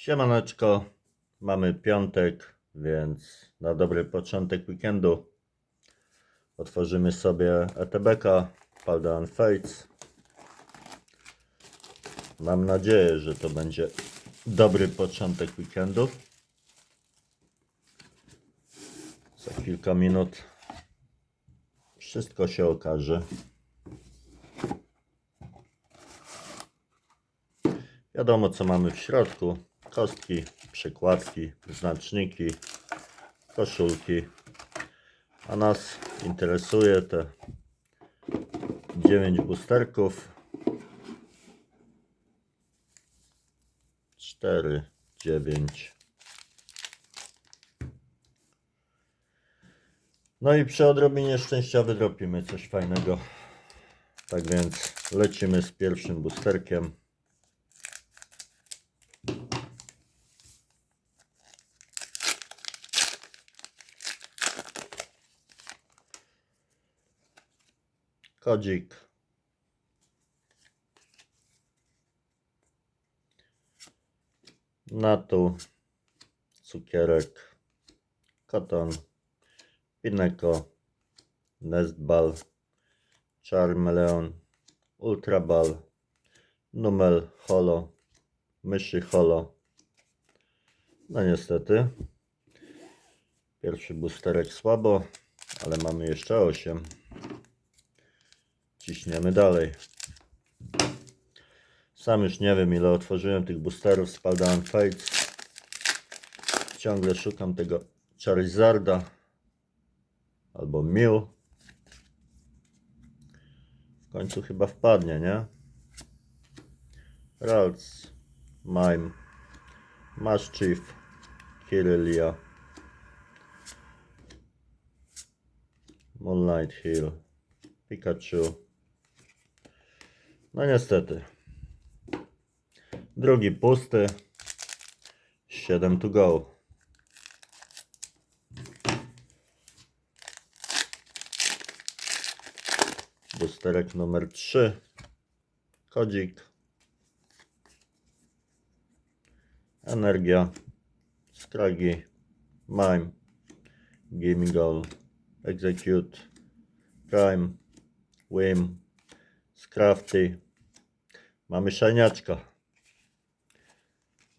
Siemaneczko, mamy piątek, więc na dobry początek weekendu otworzymy sobie ETBK Paldan Fates. Mam nadzieję, że to będzie dobry początek weekendu. Za kilka minut wszystko się okaże. Wiadomo, co mamy w środku. Kostki, przykładki, znaczniki, koszulki. A nas interesuje te 9 boosterków. 4, 9. No i przy odrobinie szczęścia wydropimy coś fajnego. Tak więc lecimy z pierwszym boosterkiem. Kodzik. Natu. Cukierek. Koton. Pineko. Nestball. Charmeleon. Ultraball. Numel Holo. Myszy Holo. No niestety. Pierwszy boosterek słabo, ale mamy jeszcze 8. Ciśniemy dalej. Sam już nie wiem ile otworzyłem tych boosterów z Paldan Fates. Ciągle szukam tego Charizarda albo Mew. W końcu chyba wpadnie, nie? Ralts, Mime, Maszchief, Kirylia, Moonlight Hill, Pikachu. No niestety. Drugi pusty. 7 to go. Boosterek numer 3. Kodzik. Energia. Skragi. Mime. Gaming Goal. Execute. Prime. Wim. Scrafty. Mamy szajniaczka.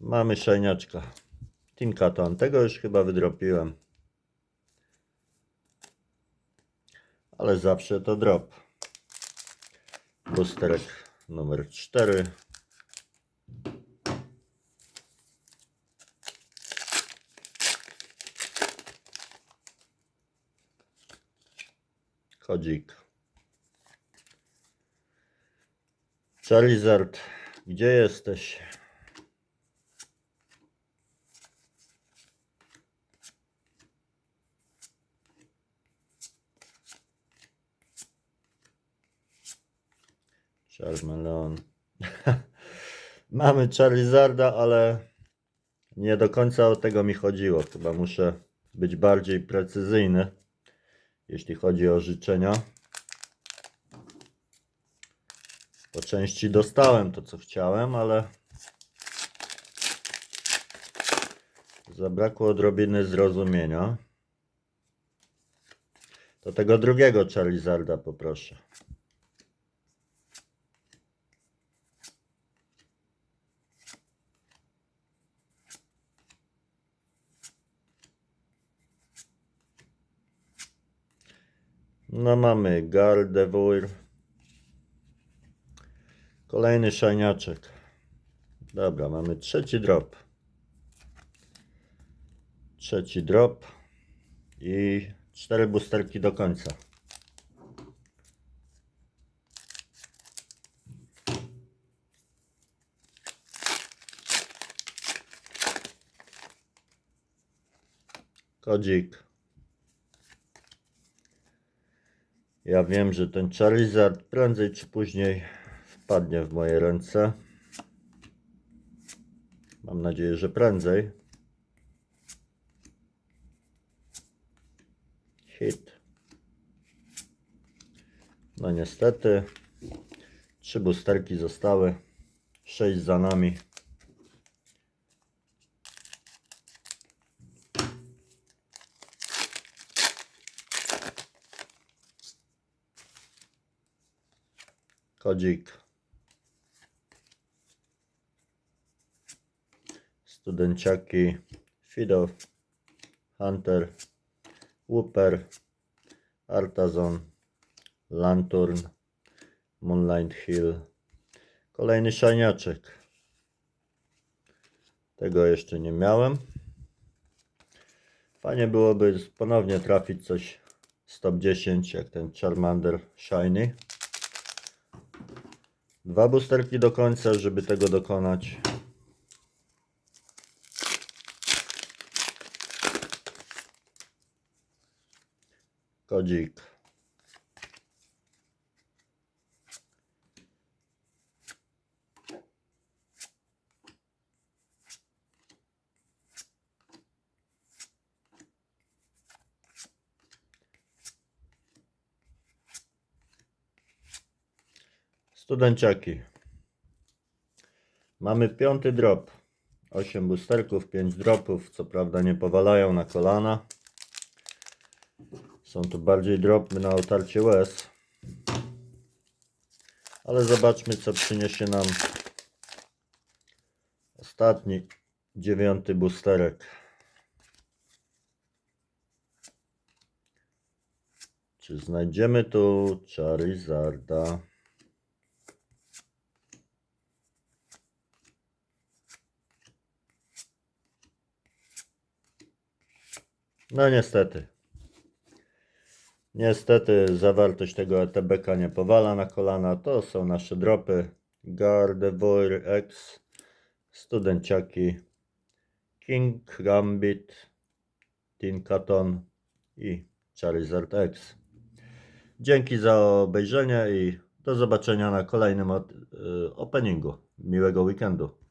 Mamy szajniaczka. Tinkaton. Tego już chyba wydropiłem. Ale zawsze to drop. Boosterek numer 4. Kodzik. Charizard, gdzie jesteś? Charmeleon. Mamy Charizarda, ale nie do końca o tego mi chodziło. Chyba muszę być bardziej precyzyjny, jeśli chodzi o życzenia. Części dostałem to, co chciałem, ale zabrakło odrobiny zrozumienia. To tego drugiego Charizarda poproszę. No mamy Gardevoir. Kolejny szajniaczek. Dobra, mamy trzeci drop. Trzeci drop. I cztery boosterki do końca. Kodzik. Ja wiem, że ten Charizard prędzej czy później wpadnie w moje ręce. Mam nadzieję, że prędzej. Hit. No niestety, trzy busterki zostały, sześć za nami. Kodzik. Studenciaki. Fido. Hunter. Whooper. Artazon. Lantern. Moonlight Hill. Kolejny szajniaczek. Tego jeszcze nie miałem. Fajnie byłoby ponownie trafić coś z top 10, jak ten Charmander Shiny. Dwa boosterki do końca, żeby tego dokonać. Kodzik. Studenciaki. Mamy piąty drop. 8 boosterków, 5 dropów. Co prawda nie powalają na kolana. Są to bardziej dropy na otarcie łez. Ale zobaczmy co przyniesie nam ostatni, dziewiąty boosterek. Czy znajdziemy tu Charizarda? No niestety. Niestety zawartość tego ETBK nie powala na kolana. To są nasze dropy. Gardevoir X, Studenciaki, King Gambit, Tinkaton i Charizard X. Dzięki za obejrzenie i do zobaczenia na kolejnym y, openingu. Miłego weekendu.